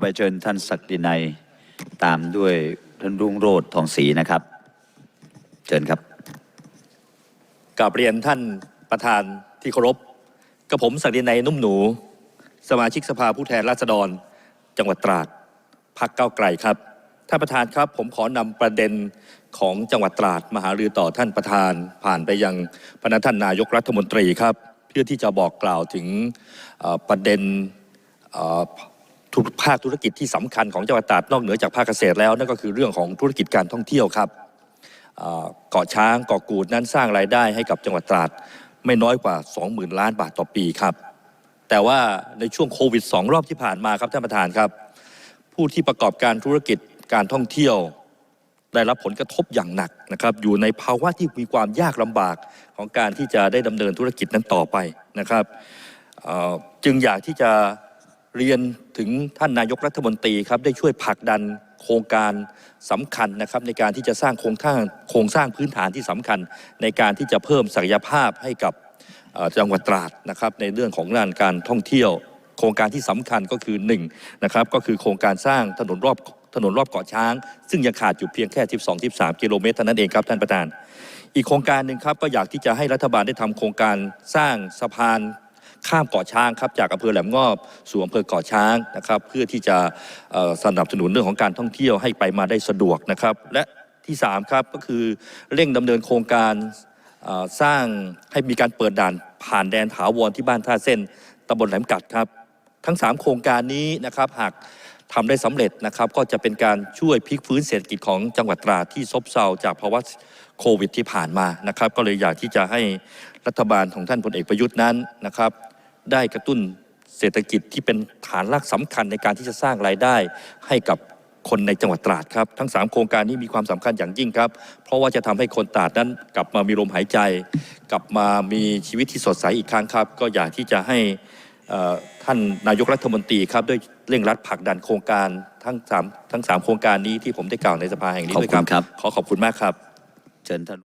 ไปเชิญท่านศักดินัยตามด้วยท่านรุ่งโรธทองศรีนะครับ เชิญครับกราบเรียนท่านประธานที่เคารพกับผมศักดินัยนุ่มหนู สมาชิกสภาผู้แทนราษฎร จังหวัดตราดพักเก้าไกลครับท่านประธานครับ ผมขอนำประเด็นของจังหวัดตราดมาหารือต่อท่านประธาน ผ่านไปยังพนักท่านนายกรัฐมนตรีครับ เพื่อที่จะบอกกล่าวถึงประเด็น ภาคธุรกิจที่สำคัญของจังหวัดตราดนอกเหนือจากภาคเกษตรแล้วนั่นก็คือเรื่องของธุรกิจการท่องเที่ยวครับเกาะช้างเกาะกูดนั้นสร้างรายได้ให้กับจังหวัดตราดไม่น้อยกว่า 20,000 ล้านบาทต่อปีครับ แต่ว่าในช่วงโควิด 2 รอบที่ผ่านมาครับท่านประธานครับ ผู้ที่ประกอบการธุรกิจการท่องเที่ยว ได้รับผลกระทบอย่างหนักนะครับ อยู่ในภาวะที่มีความยากลำบากของการที่จะได้ดำเนินธุรกิจนั้นต่อไปนะครับ จึงอยากที่จะ เรียนถึงท่านนายกรัฐมนตรีครับได้ช่วยผลักดันโครงการสำคัญนะครับในการที่จะสร้างโครงสร้างโครงสร้างพื้นฐานที่สำคัญ ในการที่จะเพิ่มศักยภาพให้กับจังหวัดตราดนะครับในเรื่องของงานการท่องเที่ยว โครงการที่สำคัญก็คือ1นะครับก็คือโครงการสร้างถนนรอบถนนรอบเกาะช้าง ซึ่งยังขาดอยู่เพียงแค่ 12-13 กิโลเมตรเท่านั้นเองครับท่านประธาน อีกโครงการหนึ่งครับก็อยากที่จะให้รัฐบาลได้ทำโครงการสร้างสะพาน ข้ามเกาะช้างครับจากอำเภอแหลมงอบสู่อำเภอเกาะช้างนะครับ เพื่อที่จะสนับสนุนเรื่องของการท่องเที่ยวให้ไปมาได้สะดวกนะครับ และที่สามครับก็คือเร่งดำเนินโครงการสร้างให้มีการเปิดด่านผ่านแดนถาวรที่บ้านท่าเส้นตำบลแหลมกัดครับ ทั้ง 3 โครงการนี้นะครับหากทำได้สำเร็จนะครับ ก็จะเป็นการช่วยพลิกฟื้นเศรษฐกิจของจังหวัดตราที่ซบเซาจากภาวะโควิดที่ผ่านมานะครับ ก็เลยอยากที่จะให้รัฐบาลของท่านพลเอกประยุทธ์นั้นนะครับ ได้กระตุ้นเศรษฐกิจที่เป็นฐานรากสำคัญในการที่จะสร้างรายได้ให้กับคนในจังหวัดตราดครับ ทั้ง 3 โครงการนี้มีความสำคัญอย่างยิ่งครับ เพราะว่าจะทำให้คนตราดนั้นกลับมามีลมหายใจ กลับมามีชีวิตที่สดใสอีกครั้งครับ ก็อยากที่จะให้เอ่อท่านนายกรัฐมนตรีครับด้วยเร่งรัดผลักดันโครงการทั้งสามทั้งสามโครงการนี้ที่ผมได้กล่าวในสภาแห่งนี้ด้วยขอบคุณครับ ขอขอบคุณมากครับ เชิญท่าน